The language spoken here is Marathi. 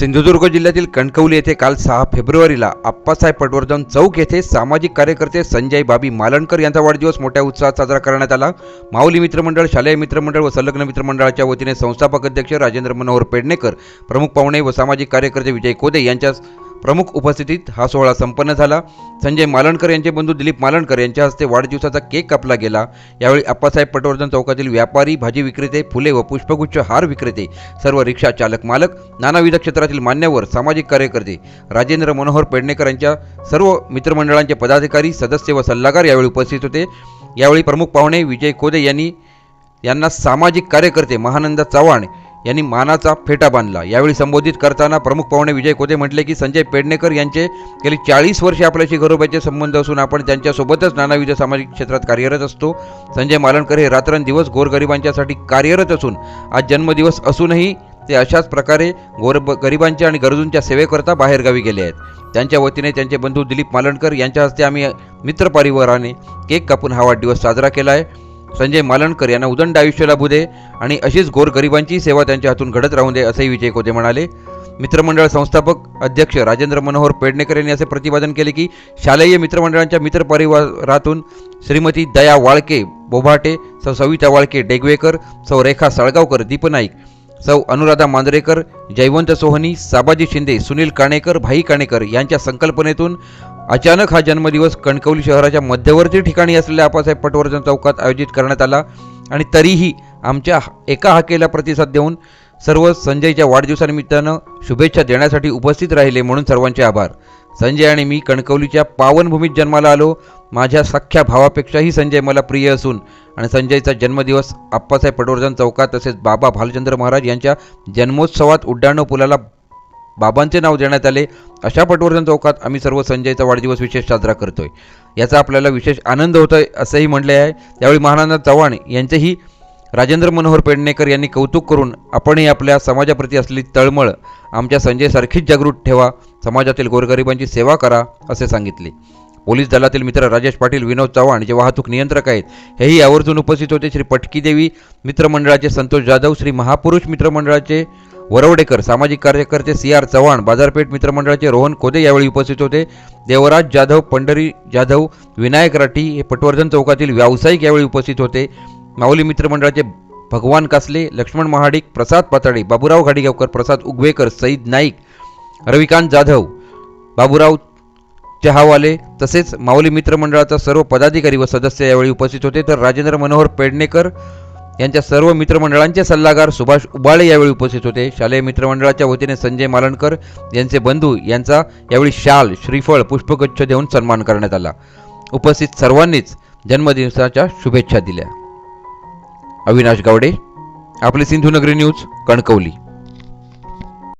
सिंधुदुर्ग जिल्ह्यातील कणकवली येथे काल सहा फेब्रुवारीला आप्पासाहेब पटवर्धन चौक येथे सामाजिक कार्यकर्ते संजय बाबी मालणकर यांचा वाढदिवस मोठ्या उत्साहात साजरा करण्यात आला. माऊली मित्रमंडळ शालेय मित्रमंडळ व संलग्न मित्रमंडळाच्या वतीने संस्थापक अध्यक्ष राजेंद्र मनोहर पेडणेकर प्रमुख पाहुणे व सामाजिक कार्यकर्ते विजय कोदे यांच्या प्रमुख उपस्थितीत हा सोहळा संपन्न झाला. संजय मालणकर यांचे बंधू दिलीप मालणकर यांच्या हस्ते वाढदिवसाचा केक कापला गेला. यावेळी अप्पासाहेब पटवर्धन चौकातील व्यापारी भाजी विक्रेते फुले व पुष्पगुच्छ हार विक्रेते सर्व रिक्षा चालक मालक नानाविध क्षेत्रातील मान्यवर सामाजिक कार्यकर्ते राजेंद्र मनोहर पेडणेकर यांच्या सर्व मित्रमंडळांचे पदाधिकारी सदस्य व सल्लागार यावेळी उपस्थित होते. यावेळी प्रमुख पाहुणे विजय खोदे यांनी यांना सामाजिक कार्यकर्ते महानंद चव्हाण यांनी मानाचा फेटा बांधला. यावेळी संबोधित करताना प्रमुख पाहुणे विजय कोते म्हटले की संजय पेडणेकर यांचे गेली चाळीस वर्षे आपल्याशी घरोब्याचे संबंध असून आपण त्यांच्यासोबतच नानाविध सामाजिक क्षेत्रात कार्यरत असतो. संजय मालणकर हे रात्रंदिवस गोरगरिबांच्यासाठी कार्यरत असून आज जन्मदिवस असूनही ते अशाच प्रकारे गोर गरिबांच्या आणि गरजूंच्या सेवेकरता बाहेरगावी गेले आहेत. त्यांच्या वतीने त्यांचे बंधू दिलीप मालणकर यांच्या हस्ते आम्ही मित्रपरिवाराने केक कापून हा वाढदिवस साजरा केला आहे. संजय मालणकर यांना उदंड आयुष्य लाभू दे आणि अशीच गोरगरिबांची सेवा त्यांच्या हातून घडत राहू दे असंही विजय कोते म्हणाले. मित्रमंडळ संस्थापक अध्यक्ष राजेंद्र मनोहर पेडणेकर यांनी असे प्रतिपादन केले की शालेय मित्रमंडळांच्या मित्रपरिवारातून श्रीमती दया वाळके बोभाटे सौ सविता वाळके डेगवेकर सौ रेखा साळगावकर दीप नाईक सौ अनुराधा मांजरेकर जयवंत सोहनी साबाजी शिंदे सुनील काणेकर भाई काणेकर यांच्या संकल्पनेतून अचानक हा जन्मदिवस कणकवली शहराच्या मध्यवर्ती ठिकाणी असलेल्या आपासाहेब पटवर्धन चौकात आयोजित करण्यात आला आणि तरीही आमच्या एका हाकेला प्रतिसाद देऊन सर्व संजयच्या वाढदिवसानिमित्तानं शुभेच्छा देण्यासाठी उपस्थित राहिले म्हणून सर्वांचे आभार. संजय आणि मी कणकवलीच्या पावनभूमीत जन्माला आलो. माझ्या सख्ख्या भावापेक्षाही संजय मला प्रिय असून आणि संजयचा जन्मदिवस आप्पासाहेब पटवर्धन चौकात तसेच बाबा भालचंद्र महाराज यांच्या जन्मोत्सवात उड्डाणं पुलाला बाबांचे नाव देण्यात आले. अशा पटवर्धन चौकात आम्ही सर्व संजयचा वाढदिवस विशेष साजरा करतोय. याचा आपल्याला विशेष आनंद होतोय असंही म्हटले आहे त्यावेळी महानंद चव्हाण यांचेही राजेंद्र मनोहर पेडणेकर यांनी कौतुक करून आपणही आपल्या समाजाप्रती असलेली तळमळ आमच्या संजयसारखीच जागृत ठेवा. समाजातील गोरगरिबांची सेवा करा असे सांगितले. पोलीस दलातील मित्र राजेश पाटील विनोद चव्हाण जे वाहतूक नियंत्रक आहेत हेही आवर्जून उपस्थित होते. श्री पटकी देवी मित्रमंडळाचे संतोष जाधव श्री महापुरुष मित्रमंडळाचे वरवडेकर सामाजिक कार्यकर्ते सी आर चव्हाण बाजारपेठ मित्रमंडळाचे रोहन कोदे यावेळी उपस्थित होते. देवराज जाधव पंढरी जाधव विनायक राठी हे पटवर्धन चौकातील व्यावसायिक यावेळी उपस्थित होते. माऊली मित्रमंडळाचे भगवान कासले लक्ष्मण महाडिक प्रसाद पाताळे बाबूराव घाडीगावकर प्रसाद उगवेकर सईद नाईक रविकांत जाधव बाबूराव चहावाले तसेच माऊली मित्रमंडळाचा सर्व पदाधिकारी व सदस्य यावेळी उपस्थित होते. तर राजेंद्र मनोहर पेडणेकर यांच्या सर्व मित्रमंडळांचे सल्लागार सुभाष उबाळे यावेळी उपस्थित होते. शालेय मित्रमंडळाच्या वतीने संजय मालणकर यांचे बंधू यांचा यावेळी शाल श्रीफळ पुष्पगुच्छ देऊन सन्मान करण्यात आला. उपस्थित सर्वांनीच जन्मदिवसाच्या शुभेच्छा दिल्या. अविनाश गावडे आपली सिंधुनगरी न्यूज कणकवली.